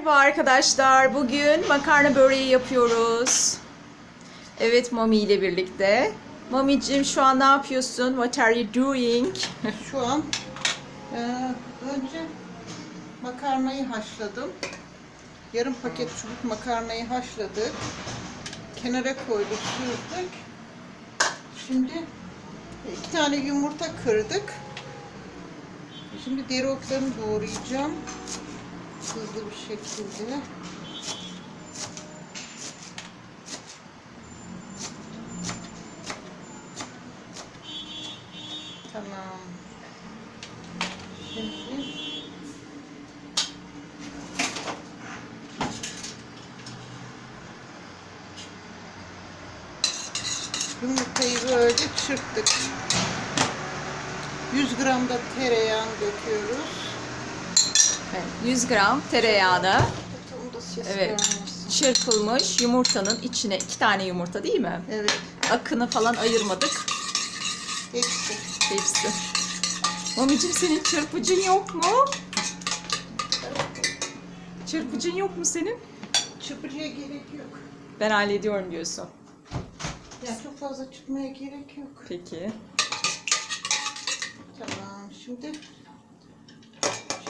Merhaba arkadaşlar. Bugün makarna böreği yapıyoruz. Evet Mami ile birlikte. Mami'cim şu an ne yapıyorsun? What are you doing? Şu an e, önce makarnayı haşladım. Yarım paket çubuk makarnayı haşladık. Kenara koyduk, süzdük. Şimdi iki tane yumurta kırdık. Şimdi dereotlarını doğrayacağım. Hızlı bir şekilde. Tamam. Şimdi yumurtayı böyle çırptık. 100 gram da tereyağı döküyoruz. Evet, 100 gram ses Evet. çırpılmış yumurtanın içine iki tane yumurta değil mi? Evet. Akını falan ayırmadık. Hepsi. Hepsi. Mami'cim senin çırpıcın yok mu? Çırpıcın yok mu senin? Çırpıcıya gerek yok. Ben hallediyorum diyorsun. Ya çok fazla çıkmaya gerek yok. Peki. Tamam. Şimdi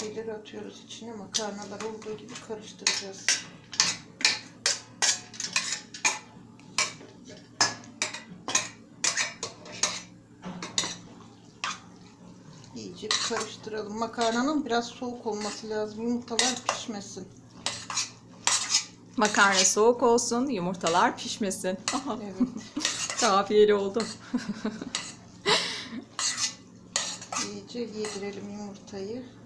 şeyleri atıyoruz içine. Makarnalar olduğu gibi karıştıracağız. İyice karıştıralım. Makarnanın biraz soğuk olması lazım. Yumurtalar pişmesin. Makarna soğuk olsun, yumurtalar pişmesin. Evet. Kafiyeli oldu. İyice yedirelim yumurtayı.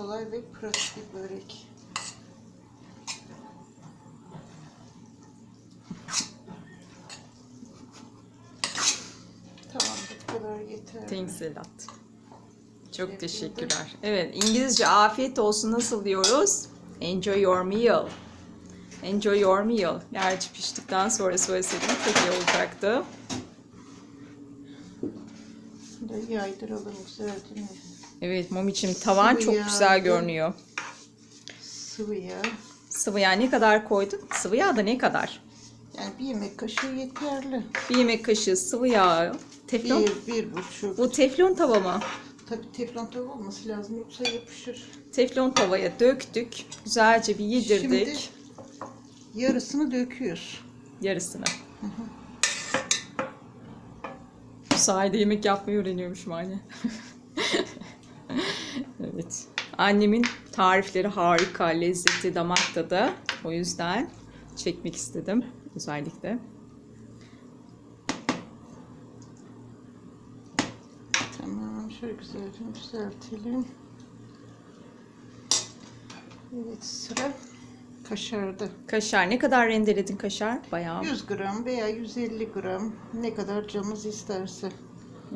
Kolay ve pratik bir börek. Tamam bu kadar yeter. Thanks. Çok Teşekkür teşekkürler. Evet, İngilizce afiyet olsun nasıl diyoruz? Enjoy your meal. Enjoy your meal. Gerçi piştikten sonra söyleseydim çok iyi olacaktı. Şöyle yaydıralım güzelce. Evet, Momi'cim tavan Sıvı çok yağ. güzel görünüyor. Sıvı yağ. Sıvı yağ ne kadar koydun? Sıvı yağ da ne kadar? Yani bir yemek kaşığı yeterli. Bir yemek kaşığı sıvı yağ. Teflon. Bir, bir buçuk. Bu teflon tava mı? Tabii teflon tava olması lazım yoksa yapışır. Teflon tavaya döktük. Güzelce bir yedirdik. Şimdi yarısını döküyoruz. Yarısını. Bu sayede yemek yapmayı öğreniyormuşum anne. evet. Annemin tarifleri harika, lezzetli, damak tadı. O yüzden çekmek istedim özellikle. Tamam şöyle güzelce düzeltelim. Evet sıra kaşarda. Kaşar ne kadar rendeledin kaşar? Bayağı. 100 gram veya 150 gram ne kadar canınız isterse.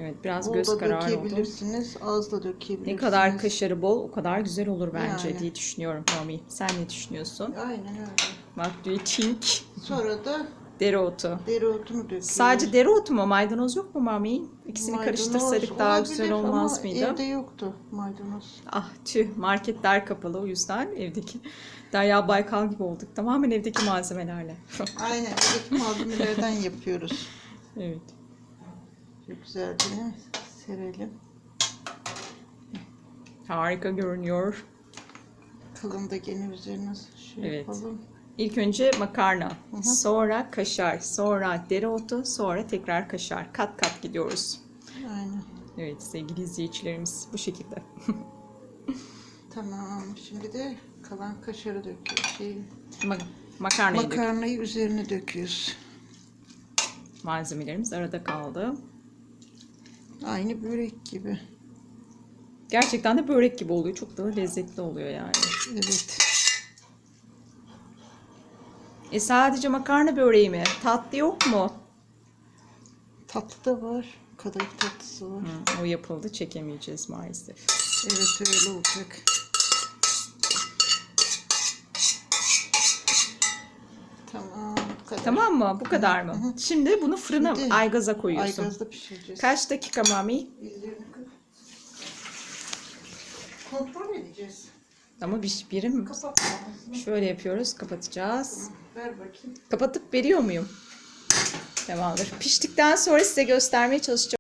Evet biraz göz kararı oldu. dökebilirsiniz, az da dökebilirsiniz. Ne kadar kaşarı bol o kadar güzel olur bence Yani. diye düşünüyorum Mami. Sen ne düşünüyorsun? Aynen öyle. You think? Sonra da Dereotu. dereotunu döküyoruz. Sadece dereotu mu? Maydanoz yok mu Mami? İkisini Maydanoz karıştırsaydık daha güzel olabilir olmaz ama mıydı? Evde yoktu maydanoz. Ah tüh marketler kapalı o yüzden evdeki Derya Baykal gibi olduk. Tamamen evdeki malzemelerle. Aynen evdeki malzemelerden yapıyoruz. evet. Çok güzelce serelim. Harika görünüyor. Kalın da gene üzerine şey Evet. yapalım. İlk önce makarna, hı. sonra kaşar, sonra dereotu, sonra tekrar kaşar. Kat kat gidiyoruz. Aynen. Evet sevgili izleyicilerimiz bu şekilde. Tamam. Şimdi de kalan kaşarı döküyoruz. Şey, Ma- makarnayı dök. makarnayı üzerine döküyoruz. Malzemelerimiz arada kaldı. Aynı börek gibi. Gerçekten de börek gibi oluyor. Çok da lezzetli oluyor yani. Evet. E sadece makarna böreği mi? Tatlı yok mu? Tatlı da var. Kadayıf tatlısı var. Hı, o yapıldı. Çekemeyeceğiz maalesef. Evet öyle olacak. Tamam. Bu kadar. Tamam mı? Bu kadar mı? Şimdi bunu fırına Şimdi aygaza koyuyorsun. Aygazda pişireceğiz. Kaç dakika Mami? Kontrol edeceğiz. Ama bir, birim Kapat. ağzını. şöyle yapıyoruz. Kapatacağız. Ver bakayım. Kapatıp veriyor muyum? Tamamdır. Piştikten sonra size göstermeye çalışacağım.